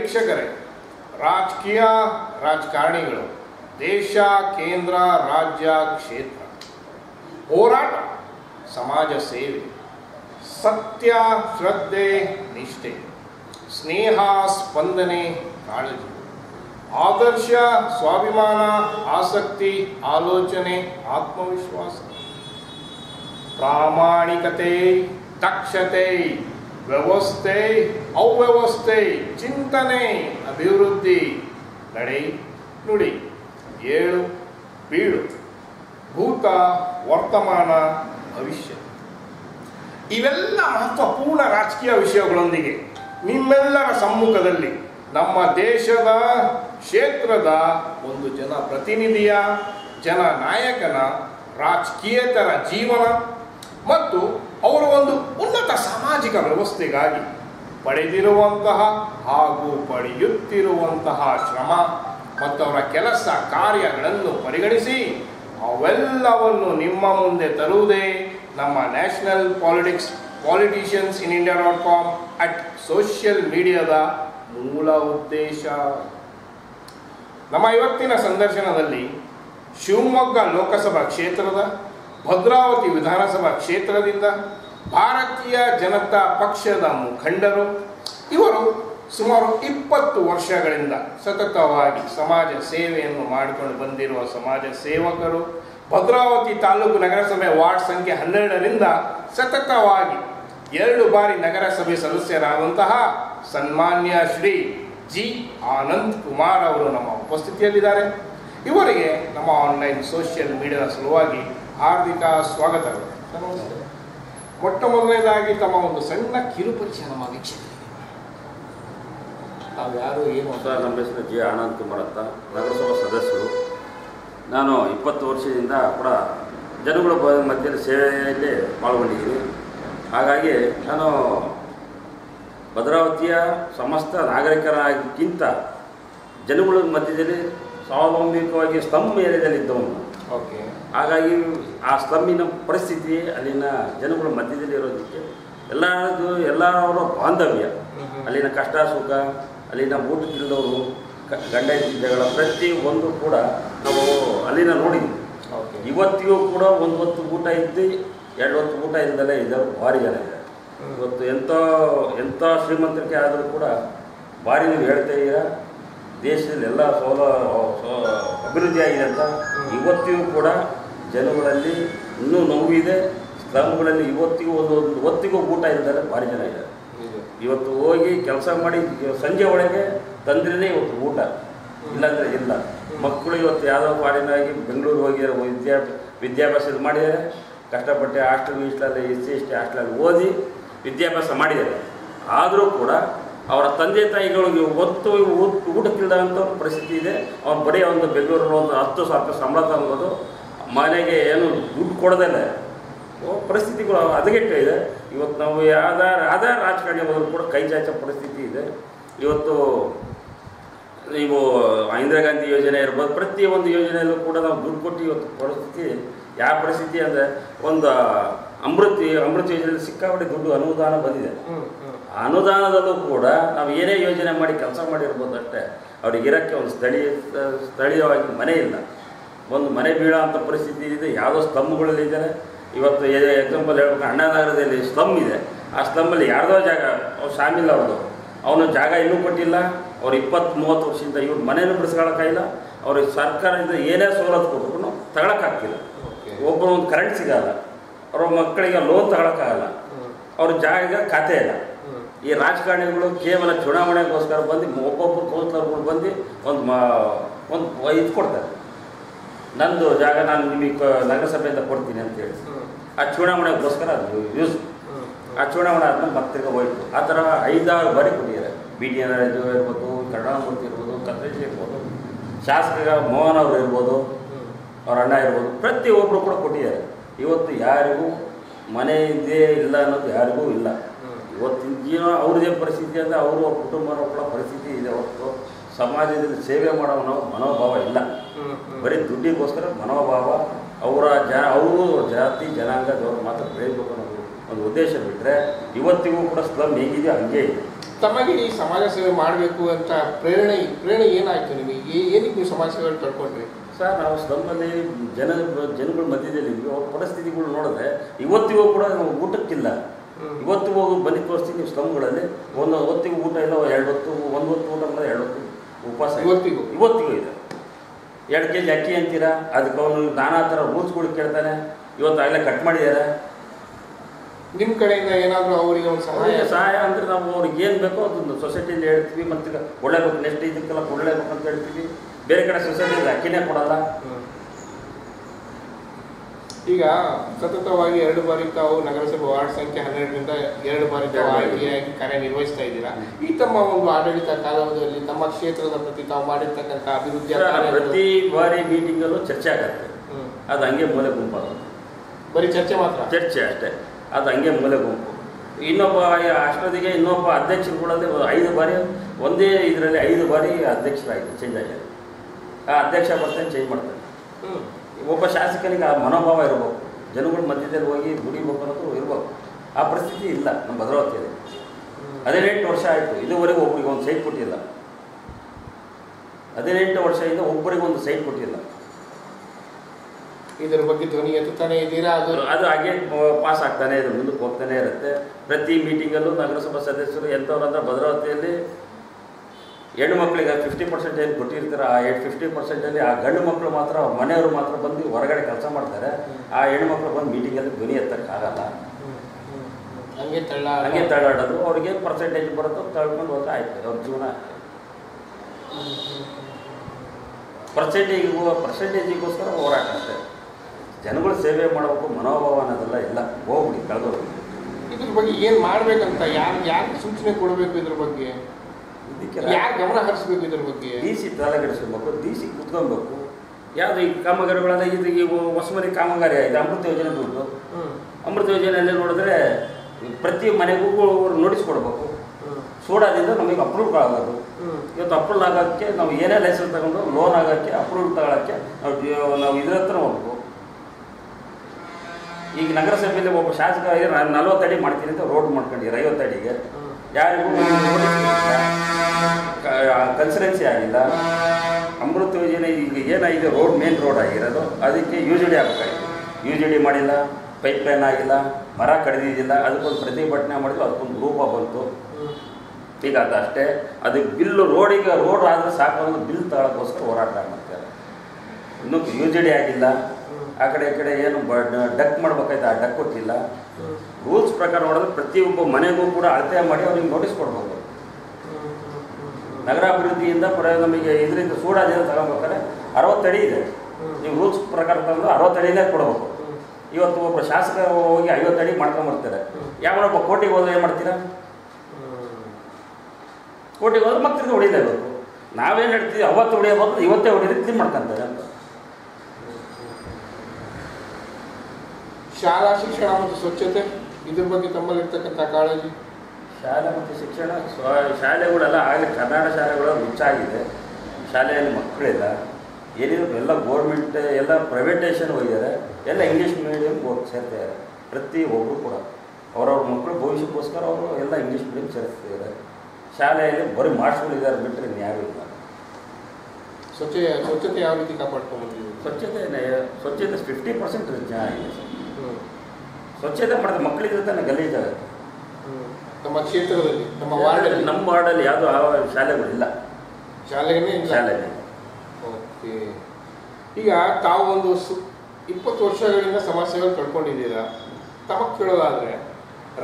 ವೀಕ್ಷಕರೇ ರಾಜಕೀಯ ರಾಜಕಾರಣಿಗಳು, ದೇಶ, ಕೇಂದ್ರ, ರಾಜ್ಯ, ಕ್ಷೇತ್ರ, ಹೋರಾಟ, ಸಮಾಜ ಸೇವೆ, ಸತ್ಯ, ಶ್ರದ್ಧೆ, ನಿಷ್ಠೆ, ಸ್ನೇಹ, ಸ್ಪಂದನೆ, ಕಾಳಜಿ, ಆದರ್ಶ, ಸ್ವಾಭಿಮಾನ, ಆಸಕ್ತಿ, ಆಲೋಚನೆ, ಆತ್ಮವಿಶ್ವಾಸ, ಪ್ರಾಮಾಣಿಕತೆ, ದಕ್ಷತೆ ವ್ಯವಸ್ಥೆ, ಅವ್ಯವಸ್ಥೆ, ಚಿಂತನೆ, ಅಭಿವೃದ್ಧಿ, ನಡೆ, ನುಡಿ, ಏಳು, ಬೀಳು, ಭೂತ, ವರ್ತಮಾನ, ಭವಿಷ್ಯ. ಇವೆಲ್ಲ ಮಹತ್ವಪೂರ್ಣ ರಾಜಕೀಯ ವಿಷಯಗಳೊಂದಿಗೆ ನಿಮ್ಮೆಲ್ಲರ ಸಮ್ಮುಖದಲ್ಲಿ ನಮ್ಮ ದೇಶದ ಕ್ಷೇತ್ರದ ಒಂದು ಜನ ಪ್ರತಿನಿಧಿಯ, ಜನ ನಾಯಕನ ರಾಜಕೀಯೇತರ ಜೀವನ ಮತ್ತು ಅವರ ಒಂದು ಉನ್ನತ ಸಾಮಾಜಿಕ ವ್ಯವಸ್ಥೆಗಾಗಿ ಪಡೆದಿರುವಂತಹ ಹಾಗೂ ಪಡೆಯುತ್ತಿರುವಂತಹ ಶ್ರಮ ಮತ್ತು ಅವರ ಕೆಲಸ ಕಾರ್ಯಗಳನ್ನು ಪರಿಗಣಿಸಿ ಅವೆಲ್ಲವನ್ನು ನಿಮ್ಮ ಮುಂದೆ ತರುವುದೇ ನಮ್ಮ national politics politicians in India dot com at social ಮೀಡಿಯಾದ ಮೂಲ ಉದ್ದೇಶ. ನಮ್ಮ ಇವತ್ತಿನ ಸಂದರ್ಶನದಲ್ಲಿ ಶಿವಮೊಗ್ಗ ಲೋಕಸಭಾ ಕ್ಷೇತ್ರದ ಭದ್ರಾವತಿ ವಿಧಾನಸಭಾ ಕ್ಷೇತ್ರದಿಂದ ಭಾರತೀಯ ಜನತಾ ಪಕ್ಷದ ಮುಖಂಡರು, ಇವರು ಸುಮಾರು ಇಪ್ಪತ್ತು ವರ್ಷಗಳಿಂದ ಸತತವಾಗಿ ಸಮಾಜ ಸೇವೆಯನ್ನು ಮಾಡಿಕೊಂಡು ಬಂದಿರುವ ಸಮಾಜ ಸೇವಕರು, ಭದ್ರಾವತಿ ತಾಲೂಕು ನಗರಸಭೆ ವಾರ್ಡ್ ಸಂಖ್ಯೆ ಹನ್ನೆರಡರಿಂದ ಸತತವಾಗಿ ಎರಡು ಬಾರಿ ನಗರಸಭೆ ಸದಸ್ಯರಾದಂತಹ ಸನ್ಮಾನ್ಯ ಶ್ರೀ ಜಿ. ಆನಂದ್ ಕುಮಾರ್ ಅವರು ನಮ್ಮ ಉಪಸ್ಥಿತಿಯಲ್ಲಿದ್ದಾರೆ. ಇವರಿಗೆ ನಮ್ಮ ಆನ್ಲೈನ್ ಸೋಷಿಯಲ್ ಮೀಡಿಯಾದ ಸಲುವಾಗಿ ಹಾರ್ದಿಕ ಸ್ವಾಗತಗಳು. ಮೊಟ್ಟ ಮೊದಲನೇದಾಗಿ ತಮ್ಮ ಒಂದು ಸಣ್ಣ ಕಿರುಪರಿಚಯ ನಮ್ಮ ವೀಕ್ಷಕರಿಗೆ ತಾವು ಯಾರು ಏನು ಸರ್, ನಮ್ಮ ಹೆಸರು ಜಿ. ಆನಂದ್ ಕುಮಾರ್ ಅಂತ. ನಗರಸಭಾ ಸದಸ್ಯರು. ನಾನು ಇಪ್ಪತ್ತು ವರ್ಷದಿಂದ ಕೂಡ ಜನಗಳ ಮಧ್ಯದಲ್ಲಿ ಮಧ್ಯೆ ಸೇವೆಯಲ್ಲಿ ಪಾಲ್ಗೊಂಡಿದ್ದೀನಿ. ಹಾಗಾಗಿ ನಾನು ಭದ್ರಾವತಿಯ ಸಮಸ್ತ ನಾಗರಿಕರಾಗಿಗಿಂತ ಜನಗಳ ಮಧ್ಯದಲ್ಲಿ ಸ್ವಾಭಾವಿಕವಾಗಿ ಸ್ತಂಭ ಏರಿಯಾದಲ್ಲಿದ್ದವನು. ಹಾಗಾಗಿ ಆ ಸ್ಲಮ್ಮಿನ ಪರಿಸ್ಥಿತಿ ಅಲ್ಲಿನ ಜನಗಳ ಮಧ್ಯದಲ್ಲಿ ಇರೋದಕ್ಕೆ ಎಲ್ಲರದು ಎಲ್ಲರ ಬಾಂಧವ್ಯ. ಅಲ್ಲಿನ ಕಷ್ಟ ಸುಖ ಅಲ್ಲಿನ ಊಟ ತಿಂದವರು ಗಂಡ ಜಗಳ ಪ್ರತಿ ಒಂದು ಕೂಡ ನಾವು ಅಲ್ಲಿನ ನೋಡಿದ್ವಿ. ಇವತ್ತಿಗೂ ಕೂಡ ಒಂದು ಹೊತ್ತು ಊಟ ಇದ್ದು ಎರಡು ಹೊತ್ತು ಊಟ ಇಲ್ಲದಲ್ಲೇ ಇದ್ದಾರೆ ಭಾರಿ ಜನ ಇದ್ದಾರೆ. ಇವತ್ತು ಎಂಥ ಎಂಥ ಶ್ರೀಮಂತರಿಕೆ ಆದರೂ ಕೂಡ ಭಾರಿ ನೀವು ಹೇಳ್ತಾ ಇದ್ದೀರಾ? ದೇಶದಲ್ಲಿ ಎಲ್ಲ ಸೋಲ ಸೋ- ಅಭಿವೃದ್ಧಿ ಆಗಿದೆ ಅಂತ. ಇವತ್ತಿಗೂ ಕೂಡ ಜನಗಳಲ್ಲಿ ಇನ್ನೂ ನೋವಿದೆ ಸ್ಲಮ್ಗಳಲ್ಲಿ ಇವತ್ತಿಗೂ ಒಂದು ಒಂದು ಹೊತ್ತಿಗೂ ಊಟ ಇದ್ದಾರೆ ಭಾರಿ ಜನ ಇದ್ದಾರೆ. ಇವತ್ತು ಹೋಗಿ ಕೆಲಸ ಮಾಡಿ ಸಂಜೆ ಒಳಗೆ ತಂದ್ರೇ ಇವತ್ತು ಊಟ. ಇಲ್ಲಾಂದರೆ ಇಲ್ಲ. ಮಕ್ಕಳು ಇವತ್ತು ಯಾವುದೋ ಪಾಡಿನಾಗಿ ಬೆಂಗಳೂರು ಹೋಗಿದ್ದಾರೆ ವಿದ್ಯಾ ವಿದ್ಯಾಭ್ಯಾಸ ಮಾಡಿದ್ದಾರೆ. ಕಷ್ಟಪಟ್ಟು ಹಾಸ್ಟೆಲ್ ಇಷ್ಟಲ್ಲಿ ಎಸ್ ಸಿ ಎಸ್ ಟಿ ಹಾಸ್ಟೆಲಲ್ಲಿ ಓದಿ ವಿದ್ಯಾಭ್ಯಾಸ ಮಾಡಿದ್ದಾರೆ. ಆದರೂ ಕೂಡ ಅವರ ತಂದೆ ತಾಯಿಗಳಿಗೆ ಒತ್ತು ಊಟಕ್ಕಿಲ್ಲದಂಥ ಪರಿಸ್ಥಿತಿ ಇದೆ. ಅವ್ನು ಬರೀ ಒಂದು ಬೆಂಗಳೂರಿನ ಒಂದು ಹತ್ತು ಸಾವಿರ ಸಂಬಳ ತಗೊಬೋದು ಮನೆಗೆ ಏನು ದುಡ್ಡು ಕೊಡದೇ ಪರಿಸ್ಥಿತಿಗಳು ಹದಗೆಟ್ಟು ಇದೆ. ಇವತ್ತು ನಾವು ಯಾವ್ದಾರ ಯಾವ್ದಾರ ರಾಜಕಾರಣಿ ಹೋದರೂ ಕೂಡ ಕೈ ಚಾಚೋ ಪರಿಸ್ಥಿತಿ ಇದೆ. ಇವತ್ತು ನೀವು ಇಂದಿರಾ ಗಾಂಧಿ ಯೋಜನೆ ಇರ್ಬೋದು ಒಂದು ಯೋಜನೆಯಲ್ಲೂ ಕೂಡ ನಾವು ದುಡ್ಡು ಕೊಟ್ಟು ಇವತ್ತು ಪರಿಸ್ಥಿತಿ ಯಾವ ಪರಿಸ್ಥಿತಿ ಅಂದರೆ ಒಂದು ಅಮೃತ್ ಅಮೃತ್ ಯೋಜನೆಯಲ್ಲಿ ಸಿಕ್ಕಾಪಟ್ಟೆ ದುಡ್ಡು ಅನುದಾನ ಬಂದಿದೆ. ಅನುದಾನದಲ್ಲೂ ಕೂಡ ನಾವು ಏನೇ ಯೋಜನೆ ಮಾಡಿ ಕೆಲಸ ಮಾಡಿರ್ಬೋದು ಅಷ್ಟೇ ಅವ್ರಿಗೆ ಇರೋಕ್ಕೆ ಒಂದು ಸ್ಥಳೀಯ ಸ್ಥಳೀಯವಾಗಿ ಮನೆ ಇಲ್ಲ. ಒಂದು ಮನೆ ಬೀಳೋ ಅಂಥ ಪರಿಸ್ಥಿತಿ ಇದೆ ಯಾವುದೋ ಸ್ತಂಭಗಳಲ್ಲಿ ಇದ್ದಾರೆ. ಇವತ್ತು ಎಕ್ಸಾಂಪಲ್ ಹೇಳ್ಬೇಕು ಅಣ್ಣಾನಗರದಲ್ಲಿ ಸ್ಲಮ್ ಇದೆ. ಆ ಸ್ಲಮ್ಮಲ್ಲಿ ಯಾರ್ದೋ ಜಾಗ ಅವ್ರು ಶಾಮಿಲ್ ಅವ್ರದ್ದು. ಅವನು ಜಾಗ ಇನ್ನೂ ಕೊಟ್ಟಿಲ್ಲ ಅವ್ರು ಇಪ್ಪತ್ತು ಮೂವತ್ತು ವರ್ಷದಿಂದ ಇವ್ರು ಮನೇನು ಬಿಡಿಸ್ಕೊಳಕ್ಕಾಗಿಲ್ಲ ಅವ್ರಿಗೆ ಸರ್ಕಾರದಿಂದ ಏನೇ ಸವಲತ್ತು ಕೊಟ್ಟರು ತಗೊಳಕ್ಕಾಗ್ತಿಲ್ಲ. ಒಬ್ಬರು ಒಂದು ಕರೆಂಟ್ ಸಿಗಲ್ಲ ಅವ್ರ ಮಕ್ಕಳಿಗೆ ಲೋನ್ ತಗೊಳಕ್ಕಾಗಲ್ಲ. ಅವ್ರ ಜಾಗ ಖಾತೆ ಇಲ್ಲ. ಈ ರಾಜಕಾರಣಿಗಳು ಕೇವಲ ಚುನಾವಣೆಗೋಸ್ಕರ ಬಂದು ಒಬ್ಬೊಬ್ಬರು ಕೌನ್ಸಿಲರ್ಗಳು ಬಂದು ಒಂದು ಮಾ ಒಂದು ಇದು ಕೊಡ್ತಾರೆ. ನಂದು ಜಾಗ ನಾನು ನಿಮಗೆ ನಗರಸಭೆಯಿಂದ ಕೊಡ್ತೀನಿ ಅಂತೇಳಿ ಆ ಚುನಾವಣೆಗೋಸ್ಕರ ಅದು ಯೂಸ್ ಆ ಚುನಾವಣೆ ಆದ್ಮೇಲೆ ಮತ್ತೆ ಹೋಯಿತು. ಆ ಥರ ಐದಾರು ಬಾರಿ ಕೊಟ್ಟಿದ್ದಾರೆ ಬಿ ಡಿ ಎನ್ ರಾಜು ಇರ್ಬೋದು ಕರುಣಾಮೂರ್ತಿ ಇರ್ಬೋದು ಕದ್ರೇಶ್ ಇರ್ಬೋದು ಶಾಸಕ ಮೋಹನ್ ಅವರು ಇರ್ಬೋದು ಅವ್ರ ಅಣ್ಣ ಇರ್ಬೋದು ಪ್ರತಿಯೊಬ್ಬರು ಕೂಡ ಕೊಟ್ಟಿದ್ದಾರೆ ಇವತ್ತು ಯಾರಿಗೂ ಮನೆ ಇದೆ ಇಲ್ಲ ಅನ್ನೋದು ಯಾರಿಗೂ ಇಲ್ಲ. ಇವತ್ತಿನ ಜೀವನ ಅವ್ರದ್ದೇ ಪರಿಸ್ಥಿತಿ ಅಂದರೆ ಅವರು ಅವ್ರ ಕುಟುಂಬ ಕೂಡ ಪರಿಸ್ಥಿತಿ ಇದೆ. ಹೊರತು ಸಮಾಜದಲ್ಲಿ ಸೇವೆ ಮಾಡೋ ನಾವು ಮನೋಭಾವ ಇಲ್ಲ. ಬರೀ ದುಡ್ಡಿಗೋಸ್ಕರ ಮನೋಭಾವ ಅವರ ಜ ಅವರು ಜಾತಿ ಜನಾಂಗದವ್ರು ಮಾತ್ರ ಬೆಳೀಬೇಕು ಅನ್ನೋದು ಒಂದು ಉದ್ದೇಶ ಬಿಟ್ಟರೆ ಇವತ್ತಿಗೂ ಕೂಡ ಸ್ಲಮ್ ಹೇಗಿದೆ ಹಂಗೆ ಇದೆ. ತಮಗೆ ಈ ಸಮಾಜ ಸೇವೆ ಮಾಡಬೇಕು ಅಂತ ಪ್ರೇರಣೆ ಪ್ರೇರಣೆ ಏನಾಯ್ತು ನಿಮಗೆ? ಏನಕ್ಕೆ ನೀವು ಸಮಾಜ ಸೇವೆ ತಡ್ಕೊಂಡ್ರಿ? ಸರ್ ನಾವು ಸ್ಲಮ್ಮಲ್ಲಿ ಜನ ಜನಗಳ ಮಧ್ಯದಲ್ಲಿ ಇದ್ವಿ. ಅವ್ರ ಪರಿಸ್ಥಿತಿಗಳು ನೋಡಿದ್ರೆ ಇವತ್ತಿಗೂ ಕೂಡ ನಾವು ಊಟಕ್ಕಿಲ್ಲ. ಇವತ್ತು ಹೋಗಿ ಬನ್ನಿ ತೋರಿಸ್ತೀವಿ ನೀವು ಸ್ಲಮ್ಗಳಲ್ಲಿ. ಒಂದು ಹೊತ್ತಿಗೆ ಊಟ ಇಲ್ಲ ಎರಡು ಹೊತ್ತು ಒಂದು ಹೊತ್ತು ಊಟ ಮಾಡಿದ್ರೆ ಎರಡು ಹೊತ್ತು ಉಪವಾಸ. ಇವತ್ತಿಗೂ? ಇವತ್ತಿಗೂ ಇದೆ. ಎರಡು ಕೆ ಜಿ ಅಕ್ಕಿ ಅಂತೀರಾ? ಅದಕ್ಕೆ ಅವನು ನಾನಾ ಥರ ರೂಲ್ಸ್ಗಳು ಕೇಳ್ತಾನೆ. ಇವತ್ತು ಆಗಲೇ ಕಟ್ ಮಾಡಿದ್ದಾರೆ. ನಿಮ್ಮ ಕಡೆಯಿಂದ ಏನಾದರೂ ಅವರಿಗೆ ಒಂದು ಸಹಾಯ? ಸಹಾಯ ಅಂದರೆ ನಾವು ಅವ್ರಿಗೆ ಏನು ಬೇಕೋ ಅದೊಂದು ಸೊಸೈಟಿಯಲ್ಲಿ ಹೇಳ್ತೀವಿ. ಮತ್ತು ಒಳ್ಳೆಬೇಕು ನೆಕ್ಸ್ಟ್ ಇದಕ್ಕೆಲ್ಲ ಕೊಡಲೇಬೇಕು ಅಂತ ಹೇಳ್ತೀವಿ. ಬೇರೆ ಕಡೆ ಸೊಸೈಟಿಯಲ್ಲಿ ಅಕ್ಕಿನೇ ಕೊಡಲ್ಲ. ಈಗ ಸತತವಾಗಿ ಎರಡು ಬಾರಿ ತಾವು ನಗರಸಭೆ ವಾರ್ಡ್ ಸಂಖ್ಯೆ ಹನ್ನೆರಡರಿಂದ ಎರಡು ಬಾರಿ ತಾವು. ಆಯ್ಕೆಯಾಗಿ ಕಾರ್ಯನಿರ್ವಹಿಸ್ತಾ ಇದ್ದೀರಾ? ಈ ತಮ್ಮ ಒಂದು ಆಡಳಿತ ಕಾಲಾವಧಿಯಲ್ಲಿ ತಮ್ಮ ಕ್ಷೇತ್ರದ ಪ್ರತಿ ತಾವು ಮಾಡಿರ್ತಕ್ಕಂಥ ಅಭಿವೃದ್ಧಿ ಪ್ರತಿ ಬಾರಿ ಮೀಟಿಂಗಲ್ಲೂ ಚರ್ಚೆ ಆಗತ್ತೆ. ಅದು ಹಂಗೆ ಮೂಲೆ ಗುಂಪು ಬರೀ ಚರ್ಚೆ ಮಾತ್ರ? ಚರ್ಚೆ ಅಷ್ಟೇ. ಅದು ಹಂಗೆ ಮೂಲೆ ಗುಂಪು. ಇನ್ನೊಬ್ಬ ಅಷ್ಟೊತ್ತಿಗೆ ಇನ್ನೊಬ್ಬ ಅಧ್ಯಕ್ಷರುಗಳಲ್ಲಿ ಐದು ಬಾರಿ ಒಂದೇ ಇದರಲ್ಲಿ ಐದು ಬಾರಿ ಅಧ್ಯಕ್ಷರಾಗಿದೆ ಚೇಂಜ್ ಆಗಿದೆ ಆ ಅಧ್ಯಕ್ಷ ಬರ್ತಾನೆ ಚೇಂಜ್ ಮಾಡ್ತಾನೆ. ಒಬ್ಬ ಶಾಸಕನಿಗೆ ಆ ಮನೋಭಾವ ಇರಬೇಕು. ಜನಗಳ ಮಧ್ಯದಲ್ಲಿ ಹೋಗಿ ದುಡಿಬೇಕು ಅನ್ನೋದು ಇರಬೇಕು. ಆ ಪರಿಸ್ಥಿತಿ ಇಲ್ಲ ನಮ್ಮ ಭದ್ರಾವತಿಯಲ್ಲಿ. ಹದಿನೆಂಟು ವರ್ಷ ಆಯಿತು. ಇದುವರೆಗೂ ಒಬ್ಬರಿಗೆ ಒಂದು ಸೈಟ್ ಕೊಟ್ಟಿಲ್ಲ. ಹದಿನೆಂಟು ವರ್ಷದಿಂದ ಒಬ್ಬರಿಗೆ ಒಂದು ಸೈಟ್ ಕೊಟ್ಟಿಲ್ಲ. ಇದರ ಬಗ್ಗೆ ಧ್ವನಿ ಎತ್ತುತ್ತಾನೆ ಇದ್ದೀರಾ? ಅದು ಅದು ಹಾಗೆ ಪಾಸ್ ಆಗ್ತಾನೆ ಇದೆ ಮುಂದಕ್ಕೆ ಹೋಗ್ತಾನೆ ಇರುತ್ತೆ. ಪ್ರತಿ ಮೀಟಿಂಗಲ್ಲೂ ನಗರಸಭಾ ಸದಸ್ಯರು ಎಂಥವ್ರು ಅಂದ್ರೆ ಭದ್ರಾವತಿಯಲ್ಲಿ ಹೆಣ್ಣು ಮಕ್ಕಳಿಗೆ ಫಿಫ್ಟಿ ಪರ್ಸೆಂಟ್ ಏನು ಕೊಟ್ಟಿರ್ತಾರೆ ಆ ಏಟ್ ಫಿಫ್ಟಿ ಪರ್ಸೆಂಟಲ್ಲಿ ಆ ಗಂಡು ಮಕ್ಕಳು ಮಾತ್ರ ಅವ್ರ ಮನೆಯವರು ಮಾತ್ರ ಬಂದು ಹೊರಗಡೆ ಕೆಲಸ ಮಾಡ್ತಾರೆ. ಆ ಹೆಣ್ಣು ಮಕ್ಕಳು ಬಂದು ಮೀಟಿಂಗಲ್ಲಿ ಧ್ವನಿ ಎತ್ತಕ್ಕಾಗಲ್ಲ. ಹಂಗೆ ತಳ್ಳ ಹಂಗೆ ತಳ್ಳಾಡೋದು. ಅವ್ರಿಗೆ ಪರ್ಸೆಂಟೇಜ್ ಬರುತ್ತೋ ತಳ್ಕೊಂಡು ಹೋದ್ರೆ ಆಯ್ತು ಅವ್ರ ಜೀವನ ಪರ್ಸೆಂಟೇಜ್ ಪರ್ಸೆಂಟೇಜಿಗೋಸ್ಕರ ಹೋರಾಟ ಅಷ್ಟೇ. ಜನಗಳು ಸೇವೆ ಮಾಡಬೇಕು ಮನೋಭಾವ ಅನ್ನೋದೆಲ್ಲ ಇಲ್ಲ. ಹೋಗ್ಬಿಡಿ ಕಳೆದೋಗ್ಬಿಡಿ. ಇದ್ರ ಬಗ್ಗೆ ಏನು ಮಾಡಬೇಕಂತ ಯಾರು ಯಾರು ಸೂಚನೆ ಕೊಡಬೇಕು ಇದ್ರ ಬಗ್ಗೆ? ಯಾರು ಗಮನ ಹರಿಸ್ಬೇಕು ಇದ್ರ ಬಗ್ಗೆ? D C DC D C ಕುತ್ಕೊಬೇಕು. ಯಾವುದು ಈ ಕಾಮಗಾರಿಗಳೆಲ್ಲ ಇದು ಈ ಹೊಸಮನೆ ಕಾಮಗಾರಿ ಆಗಿದೆ ಅಮೃತ ಯೋಜನೆ ದುಡ್ಡು. ಅಮೃತ ಯೋಜನೆಯಲ್ಲಿ ನೋಡಿದ್ರೆ ಪ್ರತಿ ಮನೆಗೂ ಅವ್ರು ನೋಟಿಸ್ ಕೊಡಬೇಕು. ಸೋಡಾದಿಂದ ನಮಗೆ ಅಪ್ರೂವ್ ಆಗೋದು. ಇವತ್ತು ಅಪ್ರೂವ್ ಆಗೋಕ್ಕೆ ನಾವು ಏನೇ ಲೈಸೆನ್ಸ್ ತಗೊಂಡು ಲೋನ್ ಆಗೋಕ್ಕೆ ಅಪ್ರೂವ್ ತಗೊಳಕ್ಕೆ ನಾವು ನಾವು ಇದ್ರ ಹತ್ರ ಹೋಗ್ಬೇಕು. ಈಗ ನಗರಸಭೆಯಲ್ಲಿ ಒಬ್ಬ ಶಾಸಕ ನಾನು ನಲ್ವತ್ತು ಅಡಿ ಮಾಡ್ತೀನಿ ಅಂತ ರೋಡ್ ಮಾಡ್ಕೊಂಡಿದ್ದಾರೆ ಐವತ್ತು ಅಡಿಗೆ. ಹ್ಮ್. ಯಾರಿಗೂ ಕನ್ಸರೆನ್ಸಿ ಆಗಿಲ್ಲ. ಅಮೃತ ಯೋಜನೆ ಈಗ ಏನಾಗಿದೆ ರೋಡ್ ಮೇನ್ ರೋಡ್ ಆಗಿರೋದು, ಅದಕ್ಕೆ ಯು ಜಿ ಡಿ ಆಗಬೇಕಾಗಿತ್ತು ಯು ಜಿ ಡಿ ಮಾಡಿಲ್ಲ ಪೈಪ್ ಲೈನ್ ಆಗಿಲ್ಲ, ಮರ ಕಡಿದಿದ್ದಿಲ್ಲ, ಅದಕ್ಕೊಂದು ಪ್ರತಿಭಟನೆ ಮಾಡಿದ್ರು, ಅದಕ್ಕೊಂದು ರೂಪ ಬಂತು. ಈಗ ಅದು ಅಷ್ಟೇ ಅದು ಬಿಲ್ಲು ರೋಡಿಗೆ ರೋಡ್ ಆದರೆ ಸಾಕು ಬಿಲ್ ತಗೊಳ್ಳೋಕ್ಕೋಸ್ಕರ ಹೋರಾಟ ಮಾಡ್ತಾರೆ. ಇನ್ನೂ ಯು ಜಿ ಡಿ ಆಗಿಲ್ಲ. ಆ ಕಡೆ ಈ ಕಡೆ ಏನು ಬ ಡಕ್ ಮಾಡ್ಬೇಕಾಯ್ತು, ಆ ಡಕ್ ಕೊಟ್ಟಿಲ್ಲ. ರೂಲ್ಸ್ ಪ್ರಕಾರ ನೋಡಿದ್ರೆ ಪ್ರತಿಯೊಬ್ಬ ಮನೆಗೂ ಕೂಡ ಅಳತೆ ಮಾಡಿ ಅವ್ರಿಗೆ ನೋಟಿಸ್ ಕೊಡ್ಬೋದು. ನಗರಾಭಿವೃದ್ಧಿಯಿಂದ ನಮಗೆ ಇದರಿಂದ ಸೂಡಾದಿಂದ ತಗೊಬೇಕಾದ್ರೆ ಅರವತ್ತಡಿ ಇದೆ. ನೀವು ರೂಲ್ಸ್ ಪ್ರಕಾರ ತಂದು ಅರವತ್ತಡಿನೇ ಕೊಡಬೇಕು. ಇವತ್ತು ಒಬ್ಬ ಶಾಸಕ ಹೋಗಿ ಐವತ್ತಡಿ ಮಾಡ್ಕೊಂಬರ್ತಾರೆ ಯಾವೊಬ್ಬ ಕೋಟಿಗೆ ಹೋದ್ರೆ ಏನು ಮಾಡ್ತೀರಾ? ಕೋಟಿಗೆ ಹೋದ್ರೆ ಮತ್ತೆ ಹೊಡಿಲೇಬೇಕು ನಾವೇನು ಹೇಳ್ತೀವಿ, ಅವತ್ತು ಹೊಡಿಯೋದು ಇವತ್ತೇ ಹೊಡಿದ್ರೆ ಕ್ಲೀನ್ ಮಾಡ್ಕೊಂತಾರೆ ಶಾಲಾ ಶಿಕ್ಷಣ ಮತ್ತು ಸ್ವಚ್ಛತೆ ಇದ್ರ ಬಗ್ಗೆ ತಮ್ಮಲ್ಲಿರ್ತಕ್ಕಂಥ ಕಾಳಜಿ. ಶಾಲೆ ಮತ್ತು ಶಿಕ್ಷಣ ಸ್ವ- ಶಾಲೆಗಳೆಲ್ಲ ಆಗಲಿ ಕನ್ನಡ ಶಾಲೆಗಳು ಮುಚ್ಚಾಗಿದೆ ಶಾಲೆಯಲ್ಲಿ ಮಕ್ಕಳಿಲ್ಲ. ಏನಿದ್ರು ಎಲ್ಲ ಗೋರ್ಮೆಂಟ್ ಎಲ್ಲ ಪ್ರೈವೇಟೈಸೇಷನ್ ಹೋಗಿದ್ದಾರೆ. ಎಲ್ಲ ಇಂಗ್ಲೀಷ್ ಮೀಡಿಯಂ ಹೋಗಿ ಸೇರ್ತಿದ್ದಾರೆ. ಪ್ರತಿ ಒಬ್ಬರು ಕೂಡ. ಅವರವ್ರ ಮಕ್ಕಳು ಭವಿಷ್ಯಕ್ಕೋಸ್ಕರ ಅವರು ಎಲ್ಲ ಇಂಗ್ಲೀಷ್ ಮೀಡಿಯಂ ಸೇರಿಸ್ತಿದ್ದಾರೆ ಶಾಲೆಯಲ್ಲಿ ಬರೀ ಮಾಡಿಸ್ಕೊಂಡಿದ್ದಾರೆ ಬಿಟ್ಟರೆ ಇನ್ಯಾರೂ ಇಲ್ಲ. ಸ್ವಚ್ಛ ಸ್ವಚ್ಛತೆ ಯಾವ ರೀತಿ ಕಾಪಾಡ್ಕೊಂಡ್ಬಂದಿದ್ದೀವಿ ಸ್ವಚ್ಛತೆ ಸ್ವಚ್ಛತೆ ಫಿಫ್ಟಿ ಪರ್ಸೆಂಟ್ ಆಗಿದೆ ಸರ್. ಸ್ವಚ್ಛತೆ ಮಾಡಿದ್ರೆ ಮಕ್ಕಳಿದ್ರೆ ತಾನೇ ಗಲೀಜಾಗುತ್ತೆ ನಮ್ಮ ಕ್ಷೇತ್ರದಲ್ಲಿ ನಮ್ಮ ವಾರ್ಡಲ್ಲಿ. ನಮ್ಮ ವಾರ್ಡಲ್ಲಿ ಯಾವುದೂ ಆ ಶಾಲೆಗಳಿಲ್ಲ. ಶಾಲೆಗೇ ಇಲ್ಲ? ಶಾಲೆ ಓಕೆ. ಈಗ ತಾವು ಒಂದು ಸು ಇಪ್ಪತ್ತು ವರ್ಷಗಳಿಂದ ಸಮಸ್ಯೆಗಳು ಕಳ್ಕೊಂಡಿದ್ದೀರಾ ತಮಗೆ ಕೇಳೋದಾದ್ರೆ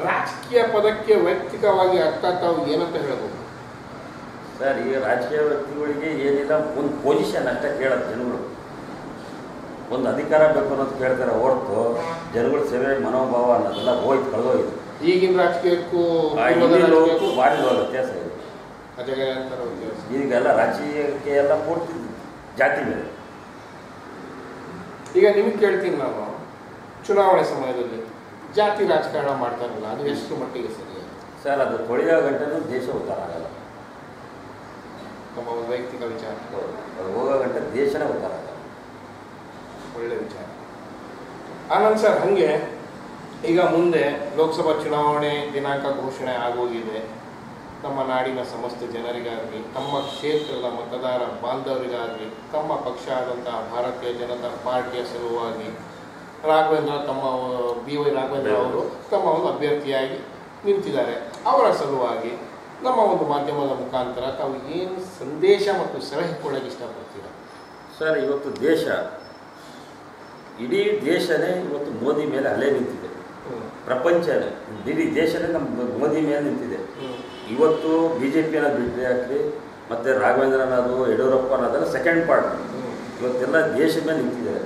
ರಾಜಕೀಯ ಪದಕ್ಕೆ ವೈಯಕ್ತಿಕವಾಗಿ ಅರ್ಥ ತಾವು ಏನಂತ ಹೇಳಬಹುದು ಸರ್ ಈಗ ರಾಜಕೀಯ ವ್ಯಕ್ತಿಗಳಿಗೆ ಏನಿಲ್ಲ ಒಂದು ಪೊಸಿಷನ್ ಅಷ್ಟೇ ಕೇಳೋದು ಜನಗಳು ಒಂದು ಅಧಿಕಾರ ಬೇಕು ಅನ್ನೋದು ಕೇಳ್ತಾರೆ ಹೊರತು ಜನಗಳ ಸೇವೆ ಮನೋಭಾವ ಅನ್ನೋದೆಲ್ಲ ಹೋಯ್ತು ಕಳೆದೋಯ್ತು. ಈಗಿನ ರಾಜಕೀಯಕ್ಕೂ ಭಾರಿ ವ್ಯತ್ಯಾಸ ಇದೆ. ಈಗೆಲ್ಲ ರಾಜಕೀಯಕ್ಕೆ ಎಲ್ಲ ಪೂರ್ತಿ ಜಾತಿ ಮೇಲೆ. ಈಗ ನಿಮ್ಗೆ ಕೇಳ್ತೀನಿ ನಾನು. ಚುನಾವಣೆ ಸಮಯದಲ್ಲಿ ಜಾತಿ ರಾಜಕಾರಣ ಮಾಡ್ತಾರಲ್ಲ ಅದು ಎಷ್ಟು ಮಟ್ಟಿಗೆ ಸರಿ? ಸರ್ ಅದು ತೊಳೆಯೋ ಗಂಟೆನೂ ದೇಶ ಉದ್ಧಾರ ಆಗಲ್ಲ. ನಮ್ಮ ವೈಯಕ್ತಿಕ ವಿಚಾರ. ಹೋಗೋ ಗಂಟೆ ದೇಶನೇ ಉದ್ಧಾರ ಆಗಲ್ಲ. ಒಳ್ಳೆ ವಿಚಾರ. ಆನಂದ್ ಸರ್ ಹಾಗೆ ಈಗ ಮುಂದೆ ಲೋಕಸಭಾ ಚುನಾವಣೆ ದಿನಾಂಕ ಘೋಷಣೆ ಆಗೋಗಿದೆ. ತಮ್ಮ ನಾಡಿನ ಸಮಸ್ತ ಜನರಿಗಾಗಲಿ ತಮ್ಮ ಕ್ಷೇತ್ರದ ಮತದಾರ ಬಾಂಧವರಿಗಾಗಲಿ ತಮ್ಮ ಪಕ್ಷ ಆದಂತಹ ಭಾರತೀಯ ಜನತಾ ಪಾರ್ಟಿಯ ಸಲುವಾಗಿ ರಾಘವೇಂದ್ರ ತಮ್ಮ ಬಿ ವೈ ರಾಘವೇಂದ್ರ ಅವರು ತಮ್ಮ ಒಂದು ಅಭ್ಯರ್ಥಿಯಾಗಿ ನಿಂತಿದ್ದಾರೆ. ಅವರ ಸಲುವಾಗಿ ನಮ್ಮ ಒಂದು ಮಾಧ್ಯಮದ ಮುಖಾಂತರ ತಾವು ಏನು ಸಂದೇಶ ಮತ್ತು ಸಲಹೆ ಕೊಡೋಕ್ಕೆ ಇಷ್ಟಪಡ್ತೀರಾ? ಸರ್ ಇವತ್ತು ದೇಶ ಇಡೀ ದೇಶನೇ ಇವತ್ತು ಮೋದಿ ಮೇಲೆ ಅಲೆ ನಿಂತಿದೆ. ಪ್ರಪಂಚನೇ. ಇಡೀ ದೇಶನೇ ನಮ್ಮ ಮೋದಿ ಮೇಲೆ ನಿಂತಿದೆ. ಇವತ್ತು ಬಿ ಜೆ ಪಿಯನ್ನು ಬಿಟ್ಟರೆ ಹಾಕಿ ಮತ್ತು ರಾಘವೇಂದ್ರನಾಥ ಯಡಿಯೂರಪ್ಪ ಅನ್ನೋದೆಲ್ಲ ಸೆಕೆಂಡ್ ಪಾರ್ಟ್ ಇವತ್ತೆಲ್ಲ ದೇಶ ಮೇಲೆ ನಿಂತಿದ್ದಾರೆ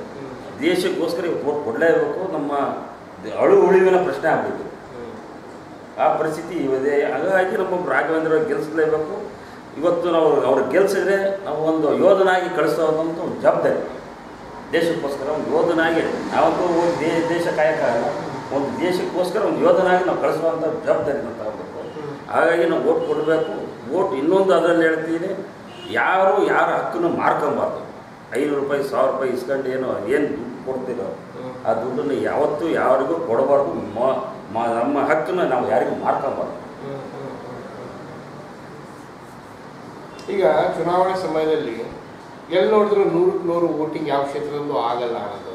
ದೇಶಕ್ಕೋಸ್ಕರ ಇವತ್ತು ಕೊಡಲೇಬೇಕು ನಮ್ಮ ಅಳು ಉಳಿವಿನ ಪ್ರಶ್ನೆ ಆಗಬೇಕು ಆ ಪರಿಸ್ಥಿತಿ ಇದೆ ಹಾಗಾಗಿ ನಮ್ಮ ರಾಘವೇಂದ್ರ ಅವ್ರು ಗೆಲ್ಲಿಸಲೇಬೇಕು ಇವತ್ತು ನಾವು ಅವ್ರು ಗೆಲ್ಲಿಸಿದ್ರೆ ನಾವು ಒಂದು ಯೋಧನಾಗಿ ಕಳಿಸೋದಂತ ಒಂದು ಜವಾಬ್ದಾರಿ. ದೇಶಕ್ಕೋಸ್ಕರ ಒಂದು ಯೋಧನಾಗಿ ಯಾವತ್ತೂ ಒಂದು ದೇ, ದೇಶ ಕಾಯಕ್ಕಾಗಲ್ಲ ಒಂದು ದೇಶಕ್ಕೋಸ್ಕರ ಒಂದು ಯೋಧನಾಗಿ ನಾವು ಕಳಿಸುವಂಥ ಜವಾಬ್ದಾರಿ ನಾವು ತಗೋಬೇಕು. ಹಾಗಾಗಿ ನಾವು ಓಟ್ ಕೊಡಬೇಕು. ಓಟ್ ಇನ್ನೊಂದು ಅದರಲ್ಲಿ ಹೇಳ್ತೀನಿ, ಯಾರು ಯಾರ ಹಕ್ಕನ್ನು ಮಾರ್ಕೊಬಾರ್ದು. ಐನೂರು ರೂಪಾಯಿ, ಸಾವಿರ ರೂಪಾಯಿ ಇಸ್ಕೊಂಡು ಏನು ಏನು ದುಡ್ಡು ಕೊಡ್ತಿರೋ ಆ ದುಡ್ಡನ್ನು ಯಾವತ್ತೂ ಯಾರಿಗೂ ಕೊಡಬಾರ್ದು. ನಮ್ಮ ಹಕ್ಕನ್ನು ನಾವು ಯಾರಿಗೂ ಮಾರ್ಕೊಬಾರ್ದು. ಈಗ ಚುನಾವಣೆ ಸಮಯದಲ್ಲಿ ಎಲ್ಲಿ ನೋಡಿದ್ರು ನೂರಕ್ಕೆ ನೂರು ವೋಟಿಂಗ್ ಯಾವ ಕ್ಷೇತ್ರದಲ್ಲೂ ಆಗಲ್ಲ ಅನ್ನೋದು.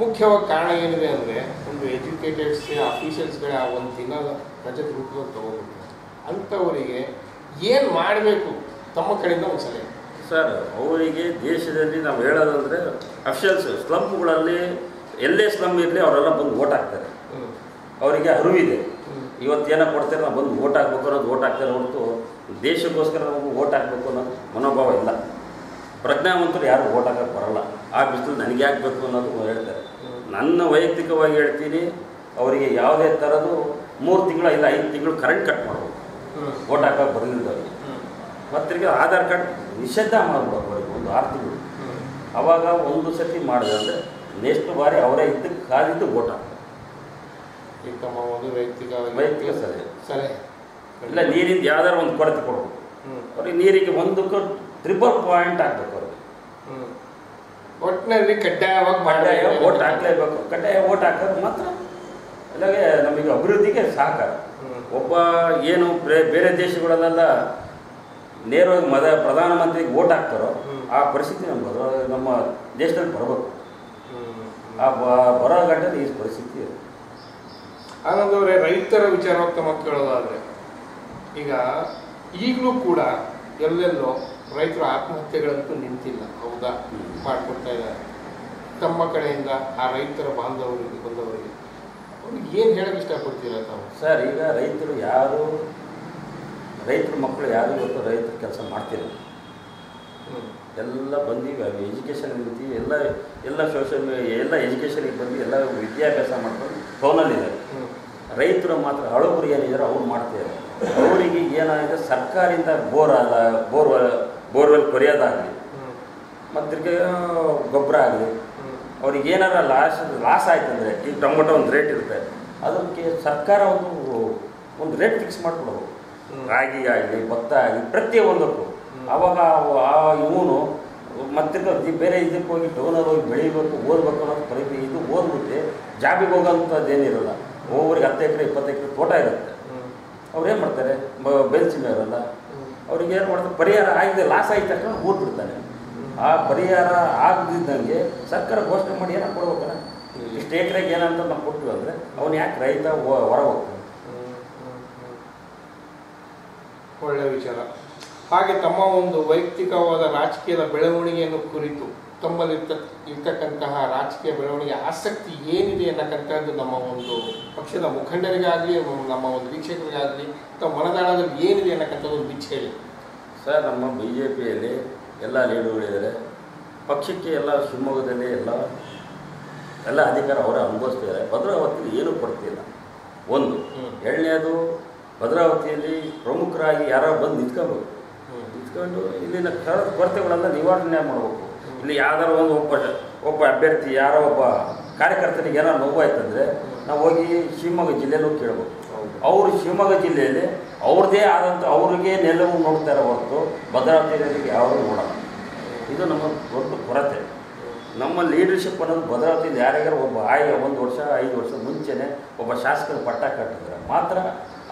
ಮುಖ್ಯವಾಗಿ ಕಾರಣ ಏನಿದೆ ಅಂದರೆ ಒಂದು ಎಜುಕೇಟೆಡ್ಸ್ ಅಫೀಷಿಯಲ್ಸ್ಗಳ ಒಂದು ದಿನ ರಜದ ರೂಪದಲ್ಲಿ ತಗೋಬೇಕು ಅಂಥವರಿಗೆ ಏನು ಮಾಡಬೇಕು? ತಮ್ಮ ಕಡೆಯಿಂದ ಒಂದು ಸಲಹೆ ಸರ್ ಅವರಿಗೆ ದೇಶದಲ್ಲಿ ನಾವು ಹೇಳೋದಂದರೆ ಅಫಿಷಿಯಲ್ಸ್ ಸ್ಲಂಪ್ಗಳಲ್ಲಿ ಎಲ್ಲೇ ಸ್ಲಮ್ ಇರಲಿ ಅವರೆಲ್ಲ ಬಂದು ಓಟ್ ಹಾಕ್ತಾರೆ. ಅವರಿಗೆ ಅರಿವಿದೆ. ಇವತ್ತೇನೋ ಕೊಡ್ತಾರೆ ನಾವು ಬಂದು ಓಟ್ ಹಾಕ್ಬೇಕು ಅನ್ನೋದು ಓಟ್ ಹಾಕ್ತಾರೆ ಹೊರತು ದೇಶಕ್ಕೋಸ್ಕರ ನಾವು ಓಟ್ ಹಾಕ್ಬೇಕು ಅನ್ನೋದು ಮನೋಭಾವ ಇಲ್ಲ. ಪ್ರಜ್ಞಾವಂತರು ಯಾರು ಓಟ್ ಹಾಕಕ್ಕೆ ಬರಲ್ಲ. ಆ ಬಿಸಿಲು ನನಗೆ ಹಾಕಬೇಕು ಅನ್ನೋದು ಹೇಳ್ತಾರೆ. ನನ್ನ ವೈಯಕ್ತಿಕವಾಗಿ ಹೇಳ್ತೀನಿ ಅವರಿಗೆ ಯಾವುದೇ ಥರದ್ದು ಮೂರು ತಿಂಗಳು ಇಲ್ಲ ಐದು ತಿಂಗಳು ಕರೆಂಟ್ ಕಟ್ ಮಾಡ್ಬೋದು. ಓಟ್ ಹಾಕೋಕೆ ಬರಲಿಲ್ಲದವ್ರಿಗೆ ಮತ್ತೆ ಆಧಾರ್ ಕಾರ್ಡ್ ನಿಷೇಧ ಮಾಡ್ಬೋದು ಅವರಿಗೆ ಒಂದು ಆರು ತಿಂಗಳು. ಅವಾಗ ಒಂದು ಸತಿ ಮಾಡಿದೆ ಅಂದರೆ ನೆಕ್ಸ್ಟ್ ಬಾರಿ ಅವರೇ ಇದ್ದು ಕಾದಿದ್ದು ಓಟ್ ಹಾಕ್ತಾರೆ. ಈಗ ತಮ್ಮ ಒಂದು ವೈಯಕ್ತಿಕವಾಗಿ ವೈಯಕ್ತಿಕ ಸರಿ ಸರಿ ಇಲ್ಲ ನೀರಿಂದ ಯಾವ್ದಾದ್ರು ಒಂದು ಕೊರತೆ ಕೊಡಬೇಕು. ಅವ್ರಿಗೆ ನೀರಿಗೆ ಒಂದಕ್ಕೆ ಟ್ರಿಪಲ್ ಪಾಯಿಂಟ್ ಹಾಕ್ಬೇಕು ಅವ್ರಿಗೆ. ಒಟ್ಟಿನಲ್ಲಿ ಕಡ್ಡಾಯವಾಗಿ ಕಡ್ಡಾಯ. ಓಟ್ ಹಾಕ್ಲೇಬೇಕು. ಕಡ್ಡಾಯ ಓಟ್ ಹಾಕೋದು ಮಾತ್ರ ಅಲ್ಲಿಗೆ ನಮಗೆ ಅಭಿವೃದ್ಧಿಗೆ ಸಹಕಾರ. ಒಬ್ಬ ಏನು ಬೇರೆ ಬೇರೆ ದೇಶಗಳಲ್ಲೆಲ್ಲ ನೇರವಾಗಿ ಮದ ಪ್ರಧಾನಮಂತ್ರಿಗೆ ಓಟ್ ಹಾಕ್ತಾರೋ ಆ ಪರಿಸ್ಥಿತಿ ನಮ್ಮ ಬರೋ ನಮ್ಮ ದೇಶದಲ್ಲಿ ಬರಬೇಕು. ಆ ಬ- ಬರೋ ಗಂಟೆ ಈ ಪರಿಸ್ಥಿತಿ ಇದೆ. ಆನಂದ್ ರೈತರ ವಿಚಾರವಾಗಿ ತಮ್ಮ ಕೇಳೋದಾದ್ರೆ ಈಗ ಈಗಲೂ ಕೂಡ ಎಲ್ಲೆಲ್ಲೋ ರೈತರ ಆತ್ಮಹತ್ಯೆಗಳಂತೂ ನಿಂತಿಲ್ಲ. ಹೌದಾ. ಮಾಡ್ಕೊಡ್ತಾ ಇದ್ದಾರೆ. ತಮ್ಮ ಕಡೆಯಿಂದ ಆ ರೈತರ ಬಾಂಧವರಿಗೆ ಬಂದವರಿಗೆ ಅವ್ರಿಗೆ ಏನು ಹೇಳಕ್ಕೆ ಇಷ್ಟಪಡ್ತೀರಾ ತಾವು? ಸರ್ ಈಗ ರೈತರು ಯಾರು ರೈತರ ಮಕ್ಕಳು ಯಾರು ಇವತ್ತು ರೈತರ ಕೆಲಸ ಮಾಡ್ತಿಲ್ಲ. ಎಲ್ಲ ಬಂದೀವಿ ಎಜುಕೇಷನ್ ನಿಂತೀವಿ ಎಲ್ಲ ಎಲ್ಲ ಸೋಷಿಯಲ್ ಎಲ್ಲ ಎಜುಕೇಷನ್ಗೆ ಬಂದು ಎಲ್ಲ ವಿದ್ಯಾಭ್ಯಾಸ ಮಾಡ್ಕೊಂಡು ಟೌನಲ್ಲಿದ್ದಾರೆ ಹ್ಮ್. ರೈತರು ಮಾತ್ರ ಹಳಬರು ಏನಿದ್ದಾರೆ ಅವ್ರು ಮಾಡ್ತಿದ್ದಾರೆ. ಅವರಿಗೆ ಏನಾಗಿದೆ ಸರ್ಕಾರದಿಂದ ಬೋರ್ ಅಲ್ಲ ಬೋರ್ವೆಲ್ ಬೋರ್ವೆಲ್ ಕೊರೆಯೋದಾಗಲಿ. ಮತ್ತು ಗೊಬ್ಬರ ಆಗಲಿ. ಅವ್ರಿಗೆ ಏನಾರ ಲಾಸ್ ಲಾಸ್ ಆಯ್ತಂದರೆ ಈಗ ಟೊಮೊಟೊ ಒಂದು ರೇಟ್ ಇರುತ್ತೆ ಅದಕ್ಕೆ ಸರ್ಕಾರ ಒಂದು ಒಂದು ರೇಟ್ ಫಿಕ್ಸ್ ಮಾಡಿಕೊಡೋದು ರಾಗಿ ಆಗಲಿ ಭತ್ತ ಆಗಲಿ ಪ್ರತಿಯೊಂದಕ್ಕೂ. ಆವಾಗ ಆ- ಇವನು ಮತ್ತೆ ಬೇರೆ ಇದಕ್ಕೆ ಹೋಗಿ ಡೌನರ್ ಹೋಗಿ ಬೆಳಿಬೇಕು ಓದಬೇಕು ಅನ್ನೋದು ಪರಿಪಿ ಇದು ಓದ್ಬಿಟ್ಟು ಜಾಬಿಗೆ ಹೋಗೋಂಥದ್ದು ಏನಿರಲ್ಲ ಒಬ್ಬರಿಗೆ ಹತ್ತು ಎಕರೆ ಇಪ್ಪತ್ತು ಎಕರೆ ತೋಟ ಇರುತ್ತೆ. ಅವ್ರು ಏನು ಮಾಡ್ತಾರೆ ಬೆಲ್ಚಿ ಹ್ಮ್. ಅವ್ರಿಗೆ ಏನು ಮಾಡ್ತಾರೆ, ಪರಿಹಾರ ಆಗಿದೆ ಲಾಸ್ ಆಯ್ತು ತಕ್ಷಣ ಬಿಡ್ತಾನೆ ಆ ಪರಿಹಾರ ಆಗದಿದ್ದಂಗೆ ಸರ್ಕಾರ ಘೋಷಣೆ ಮಾಡಿ ಏನೋ ಕೊಡ್ಬೇಕಲ್ಲ ಇಷ್ಟು ಎಕರೆಗೆ ಏನಂತ ನಾವು ಕೊಟ್ಟಿವಿ ಅಂದರೆ ಅವನು ಯಾಕೆ ರೈತ ಹೊರ ಹೋಗ್ತಾನೆ ಹ್ಮ್. ಹ್ಮ್. ಹ್ಮ್. ಒಳ್ಳೆ ವಿಚಾರ ಹಾಗೆ ತಮ್ಮ ಒಂದು ವೈಯಕ್ತಿಕವಾದ ರಾಜಕೀಯದ ಬೆಳವಣಿಗೆಯನ್ನು ಕುರಿತು ತಮ್ಮಲ್ಲಿ ಇರ್ತಕ್ಕಂತಹ ರಾಜಕೀಯ ಬೆಳವಣಿಗೆ ಆಸಕ್ತಿ ಏನಿದೆ ಅನ್ನಕ್ಕಂಥದ್ದು ನಮ್ಮ ಒಂದು ಪಕ್ಷದ ಮುಖಂಡರಿಗಾಗಲಿ ನಮ್ಮ ಒಂದು ವೀಕ್ಷಕರಿಗಾಗಲಿ ತಮ್ಮ ಮನದಾಳದಲ್ಲಿ ಏನಿದೆ ಅನ್ನಕ್ಕಂಥದ್ದು ಒಂದು ಬಿಚ್ಚ ಹೇಳಿ. ಸರ್ ನಮ್ಮ ಬಿ ಜೆ ಪಿಯಲ್ಲಿ ಎಲ್ಲ ಲೀಡರ್ಗಳಿದ್ದಾರೆ. ಪಕ್ಷಕ್ಕೆ ಎಲ್ಲ ಶಿವಮೊಗ್ಗದಲ್ಲಿ ಎಲ್ಲ ಎಲ್ಲ ಅಧಿಕಾರ ಅವರೇ ಅನುಭವಿಸ್ತಿದ್ದಾರೆ. ಭದ್ರಾವತಿಯಲ್ಲಿ ಏನೂ ಕೊಡ್ತಿಲ್ಲ. ಒಂದು. ಎರಡನೇದು ಭದ್ರಾವತಿಯಲ್ಲಿ ಪ್ರಮುಖರಾಗಿ ಯಾರೋ ಬಂದು ನಿಂತ್ಕೋಬೇಕು. ನಿಂತ್ಕೊಂಡು ಇಲ್ಲಿನ ಕೊರತೆಗಳನ್ನು ನಿವಾರಣೆ ಮಾಡಬೇಕು. ಇಲ್ಲಿ ಯಾವ್ದಾರು ಒಂದು ಒಬ್ಬ ಒಬ್ಬ ಅಭ್ಯರ್ಥಿ, ಯಾರೋ ಒಬ್ಬ ಕಾರ್ಯಕರ್ತನಿಗೆ ಏನೋ ನೋವಾಯ್ತಂದರೆ ನಾವು ಹೋಗಿ ಶಿವಮೊಗ್ಗ ಜಿಲ್ಲೆಯಲ್ಲೂ ಕೇಳ್ಬೋದು. ಅವರು ಶಿವಮೊಗ್ಗ ಜಿಲ್ಲೆಯಲ್ಲಿ ಅವ್ರದ್ದೇ ಆದಂಥ ಅವ್ರಿಗೆ ನೆಲವು ನೋಡ್ತಾರೆ ಹೊರತು ಭದ್ರಾವತಿಯಲ್ಲಿ ಯಾರು ನೋಡಲ್ಲ. ಇದು ನಮ್ಮ ದೊಡ್ಡ ಕೊರತೆ. ನಮ್ಮ ಲೀಡರ್ಶಿಪ್ ಅನ್ನೋದು ಭದ್ರಾವತಿಯಲ್ಲಿ ಯಾರ್ಯಾರು ಒಬ್ಬ ಆಯ ಒಂದು ವರ್ಷ, ಐದು ವರ್ಷ ಮುಂಚೆನೇ ಒಬ್ಬ ಶಾಸಕರು ಪಟ್ಟ ಕಟ್ಟಿದ್ರೆ ಮಾತ್ರ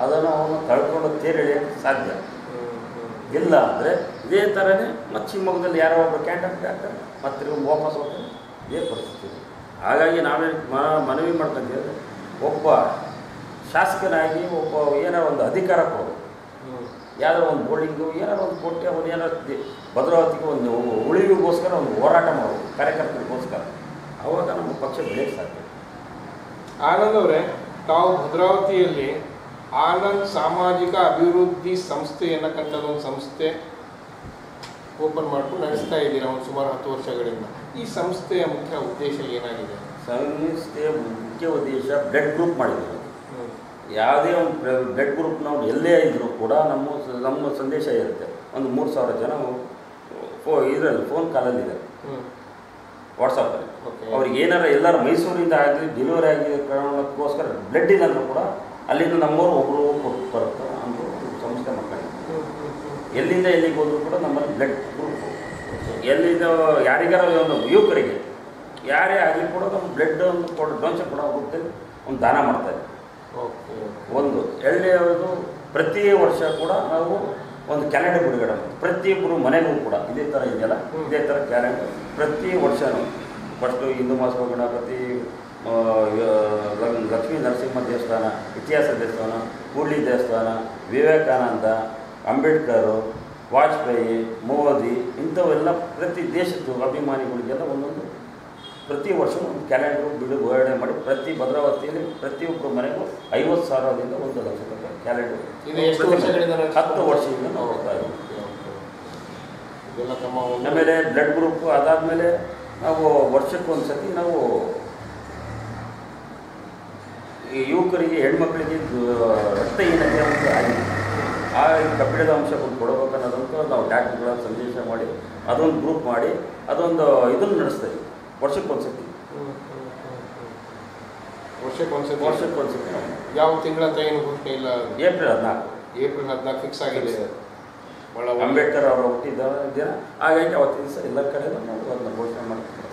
ಅದನ್ನು ಅವನು ತಳ್ಕೊಂಡು ತೇರಿಳಿಯೋಕ್ಕೆ ಸಾಧ್ಯ. ಇಲ್ಲ ಅಂದರೆ ಇದೇ ಥರನೇ ಮತ್ತು ಶಿವಮೊಗ್ಗದಲ್ಲಿ ಯಾರೋ ಒಬ್ಬರು ಕ್ಯಾಂಡಿಡೇಟ್ ಆಗ್ತಾರೆ ಮತ್ತೆ ತಿರುಗಿ ವಾಪಸ್ ಹೋಗ್ತಾರೆ ಇದೇ ಪರಿಸ್ಥಿತಿ. ಹಾಗಾಗಿ ನಾವೇ ಮ- ಮನವಿ ಮಾಡ್ಕೊಂತೀವಿ ಒಬ್ಬ ಶಾಸಕನಾಗಿ ಒಬ್ಬ ಏನೋ ಒಂದು ಅಧಿಕಾರ ಕೊಡೋದು ಯಾರೋ ಒಂದು ಬೋರ್ಡಿಂಗು ಏನಾರು ಒಂದು ಕೊಟ್ಟೆ ಅವನು ಏನೋ ದಿ- ಭದ್ರಾವತಿಗೆ ಒಂದು ಉಳಿವಿಗೋಸ್ಕರ ಒಂದು ಹೋರಾಟ ಮಾಡೋದು, ಕಾರ್ಯಕರ್ತರಿಗೋಸ್ಕರ. ಅವಾಗ ನಮ್ಮ ಪಕ್ಷ ಬೆಳೆಯಕ್ಕೆ ಸಾಧ್ಯ. ಆನಂದ್ ತಾವು ಭದ್ರಾವತಿಯಲ್ಲಿ ಆನಂದ್ ಸಾಮಾಜಿಕ ಅಭಿವೃದ್ಧಿ ಸಂಸ್ಥೆ ಅನ್ನಕ್ಕಂಥದ್ದು ಒಂದು ಸಂಸ್ಥೆ ಓಪನ್ ಮಾಡ್ಕೊಂಡು ನಡೆಸ್ತಾ ಇದ್ದೀರಾ ಒಂದು ಸುಮಾರು ಹತ್ತು ವರ್ಷಗಳಿಂದ. ಈ ಸಂಸ್ಥೆಯ ಮುಖ್ಯ ಉದ್ದೇಶ ಏನಾಗಿದೆ? ಸಂಸ್ಥೆಯ ಮುಖ್ಯ ಉದ್ದೇಶ ಬ್ಲಡ್ ಗ್ರೂಪ್ ಮಾಡಿದ್ದೀವಿ ಯಾವುದೇ ಒಂದು ಬ್ಲಡ್ ಗ್ರೂಪ್ ನಾವು ಎಲ್ಲೇ ಇದ್ದರೂ ಕೂಡ ನಮ್ಮ ನಮ್ಮ ಸಂದೇಶ ಇರುತ್ತೆ. ಒಂದು ಮೂರು ಸಾವಿರ ಜನ ಫೋ ಇದರಲ್ಲಿ ಫೋನ್ ಕಾಲಲ್ಲಿ ಇದೆ ವಾಟ್ಸಪ್ಪಲ್ಲಿ ಓಕೆ. ಅವ್ರಿಗೆ ಏನಾರ ಎಲ್ಲರೂ ಮೈಸೂರಿಂದ ಆಗಲಿ ಡೆಲಿವರಿ ಆಗಿ ಕಾರಣಕ್ಕೋಸ್ಕರ ಬ್ಲಡ್ ಇಲ್ಲಾಂದ್ರೂ ಕೂಡ ಅಲ್ಲಿಂದ ನಮ್ಮವರು ಒಬ್ಬರು ಕೊಟ್ಟು ಬರುತ್ತೆ ಅಂದರು ಸಂಸ್ಥೆ ಮಕ್ಕಳಿಗೆ ಎಲ್ಲಿಂದ ಎಲ್ಲಿಗೆ ಹೋದರೂ ಕೂಡ ನಮ್ಮಲ್ಲಿ ಬ್ಲಡ್ ಗ್ರೂಪ್ ಎಲ್ಲಿಂದ ಯಾರಿಗಾರ ಒಂದು ಯುವಕರಿಗೆ ಯಾರೇ ಆಗಲಿ ಕೂಡ ನಮ್ಮ ಬ್ಲಡ್ ಒಂದು ಕೊಡ ಡೊನೇಷನ್ ಕೂಡ ಹೋಗುತ್ತೆ ಒಂದು ದಾನ ಮಾಡ್ತಾರೆ ಓಕೆ ಒಂದು ಎರಡನೇದು ಪ್ರತಿ ವರ್ಷ ಕೂಡ ನಾವು ಒಂದು ಕ್ಯಾಲೆಂಡರ್ ಬಿಡುಗಡೆ ಪ್ರತಿಯೊಬ್ಬರು ಮನೆಗೂ ಕೂಡ ಇದೇ ಥರ ಇದೆಯಲ್ಲ. ಇದೇ ಥರ ಕ್ಯಾಲೆಂಡರ್ ಪ್ರತಿ ವರ್ಷನೂ ಫಸ್ಟು ಹಿಂದೂ ಮಾಸ ಗಣಪತಿ ಲ- ಲಕ್ಷ್ಮೀ ನರಸಿಂಹ ದೇವಸ್ಥಾನ ಇತಿಹಾಸ ದೇವಸ್ಥಾನ ಕೂಡ್ಲಿ ದೇವಸ್ಥಾನ ವಿವೇಕಾನಂದ ಅಂಬೇಡ್ಕರು ವಾಜಪೇಯಿ ಮೋದಿ ಇಂಥವೆಲ್ಲ ಪ್ರತಿ ದೇಶದ್ದು ಅಭಿಮಾನಿಗಳಿಗೆಲ್ಲ ಒಂದೊಂದು ಪ್ರತಿ ವರ್ಷ ಒಂದು ಕ್ಯಾಲೆಂಡರ್ ಬಿಡುಗಡೆ ಮಾಡಿ ಪ್ರತಿ ಭದ್ರಾವತಿಯಲ್ಲಿ ಪ್ರತಿಯೊಬ್ಬರ ಮನೆಗೂ ಐವತ್ತು ಸಾವಿರದಿಂದ ಒಂದು ಲಕ್ಷ ರೂಪಾಯಿ ಕ್ಯಾಲೆಂಡರ್. ಹತ್ತು ವರ್ಷದಿಂದ ನಾವು ಹೋಗ್ತಾ ಇದ್ದೀವಿ. ಆಮೇಲೆ ಬ್ಲಡ್ ಗ್ರೂಪ್ ಅದಾದಮೇಲೆ ನಾವು ವರ್ಷಕ್ಕೊಂದು ಸತಿ ನಾವು ಈ ಯುವಕರಿಗೆ ಹೆಣ್ಮಕ್ಳಿಗೆ ರಕ್ತ ರಕ್ತಹೀನತೆ ಅಂತ ಆಗಿದೆ ಆ ಕಬ್ಬಿಣದ ಅಂಶ ಒಂದು ಕೊಡಬೇಕನ್ನೋದಂತ ನಾವು ಡಾಕ್ಟ್ರುಗಳ ಸಂದೇಶ ಮಾಡಿ ಅದೊಂದು ಗ್ರೂಪ್ ಮಾಡಿ ಅದೊಂದು ಇದನ್ನು ನಡೆಸ್ತಾ ಇದ್ದೀವಿ ವರ್ಷಕ್ಕೆ ಒಂದು ಸತಿ ವರ್ಷಕ್ಕೆ ಒಂದು ವರ್ಷಕ್ಕೊಂದು ಸತಿ ನಾವು ಯಾವ ತಿಂಗಳಂತ ಏನು ಘೋಷಣೆ ಇಲ್ಲ? ಏಪ್ರಿಲ್ ಹದಿನಾಲ್ಕು. ಏಪ್ರಿಲ್ ಹದಿನಾಲ್ಕು ಫಿಕ್ಸ್ ಆಗಿದೆ. ಅಂಬೇಡ್ಕರ್ ಅವರ ಹುಟ್ಟಿದ ದಿನ. ಹಾಗಾಗಿ ಅವತ್ತಿನ ದಿವಸ ಎಲ್ಲ ಕಡೆ ನಾವು ಅದನ್ನ ಘೋಷಣೆ ಮಾಡ್ತಾ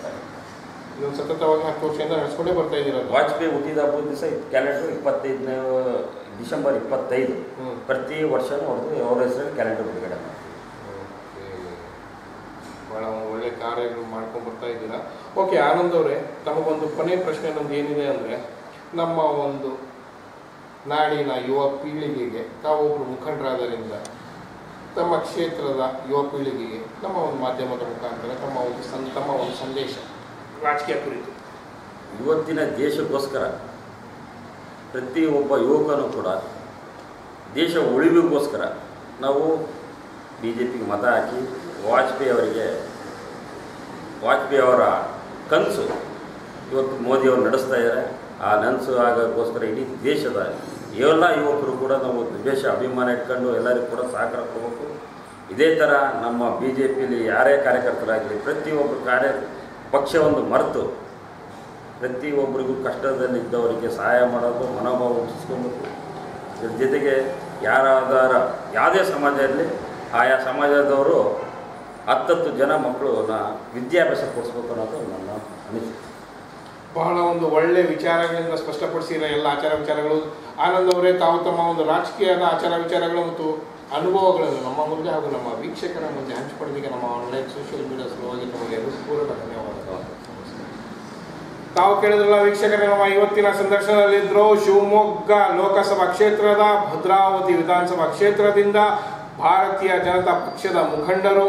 ಇದೊಂದು ಸತತವಾಗಿ ಹತ್ತು ವರ್ಷದಿಂದ ನಡೆಸ್ಕೊಂಡೇ ಬರ್ತಾ ಇದ್ದೀರಲ್ಲ. ವಾಜಪೇಯಿ ಹುಟ್ಟಿದ ಹಬ್ಬದ ದಿವಸ ಕ್ಯಾಲೆಂಡರ್ ಇಪ್ಪತ್ತೈದನೇ ಡಿಸೆಂಬರ್ ಇಪ್ಪತ್ತೈದು. ಪ್ರತಿ ವರ್ಷನೂ ಅವ್ರದ್ದು ಅವರ ಹೆಸರಲ್ಲಿ ಕ್ಯಾಲೆಂಡರ್ ಬಿಡುಗಡೆ ಭಾಳ ಒಳ್ಳೆ ಕಾರ್ಯಗಳು ಮಾಡ್ಕೊಂಡು ಬರ್ತಾ ಇದ್ದೀರಾ? ಓಕೆ ಆನಂದ್ ಅವರೇ ತಮಗೊಂದು ಕೊನೆ ಪ್ರಶ್ನೆ ನಮ್ದು ಏನಿದೆ ಅಂದರೆ ನಮ್ಮ ಒಂದು ನಾಡಿನ ಯುವ ಪೀಳಿಗೆಗೆ ತಾವೊಬ್ಬರು ಮುಖಂಡರಾದ್ದರಿಂದ ತಮ್ಮ ಕ್ಷೇತ್ರದ ಯುವ ಪೀಳಿಗೆಗೆ ನಮ್ಮ ಒಂದು ಮಾಧ್ಯಮದ ಮುಖಾಂತರ ತಮ್ಮ ಒಂದು ಸಂ ತಮ್ಮ ಒಂದು ಸಂದೇಶ. ರಾಜಕೀಯ ಕುರಿತು. ಇವತ್ತಿನ ದೇಶಕ್ಕೋಸ್ಕರ ಪ್ರತಿ ಒಬ್ಬ ಯುವಕನೂ ಕೂಡ ದೇಶ ಉಳಿವಿಗೋಸ್ಕರ ನಾವು ಬಿ ಜೆ ಪಿಗೆ ಮತ ಹಾಕಿ ವಾಜಪೇಯಿ ಅವರಿಗೆ, ವಾಜಪೇಯಿ ಅವರ ಕನಸು ಇವತ್ತು ಮೋದಿಯವರು ನಡೆಸ್ತಾ ಇದ್ದಾರೆ. ಆ ನನಸು ಆಗೋಕ್ಕೋಸ್ಕರ ಇಡೀ ದೇಶದ ಎಲ್ಲ ಯುವಕರು ಕೂಡ ನಾವು ದೇಶ ಅಭಿಮಾನ ಇಟ್ಕೊಂಡು ಎಲ್ಲರಿಗೂ ಕೂಡ ಸಹಕಾರ ಕೊಡಬೇಕು. ಇದೇ ಥರ ನಮ್ಮ ಬಿ ಜೆ ಪಿಲಿ ಯಾರೇ ಕಾರ್ಯಕರ್ತರಾಗಲಿ ಪ್ರತಿಯೊಬ್ಬರು ಕಾರ್ಯ ಪಕ್ಷವನ್ನು ಮರೆತು ಪ್ರತಿಯೊಬ್ಬರಿಗೂ ಕಷ್ಟದಲ್ಲಿದ್ದವರಿಗೆ ಸಹಾಯ ಮಾಡೋದು ಮನೋಭಾವ ಹುಟ್ಟಿಸ್ಕೊಬೇಕು ಇದ್ರ ಜೊತೆಗೆ ಯಾರಾದಾರ ಯಾವುದೇ ಸಮಾಜ ಇರಲಿ ಆಯಾ ಸಮಾಜದವರು ಹತ್ತತ್ತು ಜನ ಮಕ್ಕಳನ್ನ ವಿದ್ಯಾಭ್ಯಾಸ ಕೊಡಿಸ್ಬೇಕು ಅನ್ನೋದು ನನ್ನ ಅನಿಸಿಕೆ. ಬಹಳ ಒಂದು ಒಳ್ಳೆ ವಿಚಾರಗಳಿಂದ ಸ್ಪಷ್ಟಪಡಿಸಿರೋ ಎಲ್ಲ ಆಚಾರ ವಿಚಾರಗಳು. ಆನಂದ್ ಅವರೇ ತಾವು ತಮ್ಮ ಒಂದು ರಾಜಕೀಯದ ಆಚಾರ ವಿಚಾರಗಳು ಮತ್ತು ಅನುಭವಗಳನ್ನು ನಮ್ಮ ಮುಂದೆ ಹಾಗೂ ನಮ್ಮ ವೀಕ್ಷಕರ ಮುಂದೆ ಹಂಚಿಕೊಳ್ಳೋದಕ್ಕೆ ನಮ್ಮ ಆನ್ಲೈನ್ ಸೋಷಿಯಲ್ ಮೀಡಿಯಾ ಸಲುವಾಗಿ ನಮಗೆ ಪೂರ್ಣ ಧನ್ಯವಾದಗಳು. ತಾವು ಕೇಳಿದ್ರಲ್ಲ ವೀಕ್ಷಕರೇ, ನಮ್ಮ ಇವತ್ತಿನ ಸಂದರ್ಶನದಲ್ಲಿದ್ದರು ಶಿವಮೊಗ್ಗ ಲೋಕಸಭಾ ಕ್ಷೇತ್ರದ, ಭದ್ರಾವತಿ ವಿಧಾನಸಭಾ ಕ್ಷೇತ್ರದಿಂದ ಭಾರತೀಯ ಜನತಾ ಪಕ್ಷದ ಮುಖಂಡರು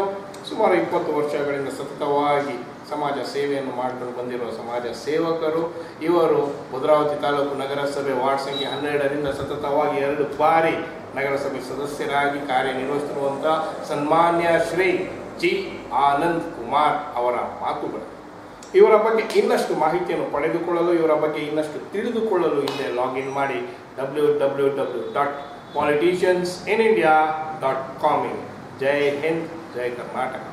ಸುಮಾರು ಇಪ್ಪತ್ತು ವರ್ಷಗಳಿಂದ ಸತತವಾಗಿ ಸಮಾಜ ಸೇವೆಯನ್ನು ಮಾಡಿಕೊಂಡು ಬಂದಿರುವ ಸಮಾಜ ಸೇವಕರು, ಇವರು ಭದ್ರಾವತಿ ತಾಲೂಕು ನಗರಸಭೆ ವಾರ್ಡ್ ಸಂಖ್ಯೆ ಹನ್ನೆರಡರಿಂದ ಸತತವಾಗಿ ಎರಡು ಬಾರಿ ನಗರಸಭೆ ಸದಸ್ಯರಾಗಿ ಕಾರ್ಯನಿರ್ವಹಿಸಿರುವಂಥ ಸನ್ಮಾನ್ಯ ಶ್ರೀ ಜಿ ಆನಂದ್ ಕುಮಾರ್ ಅವರ ಮಾತುಗಳು. ಇವರ ಬಗ್ಗೆ ಇನ್ನಷ್ಟು ಮಾಹಿತಿಯನ್ನು ಪಡೆದುಕೊಳ್ಳಲು, ಇವರ ಬಗ್ಗೆ ಇನ್ನಷ್ಟು ತಿಳಿದುಕೊಳ್ಳಲು ಇಲ್ಲಿ ಲಾಗಿನ್ ಮಾಡಿ W W W dot politicians in India dot coming Jai Hind, Jai Karnataka.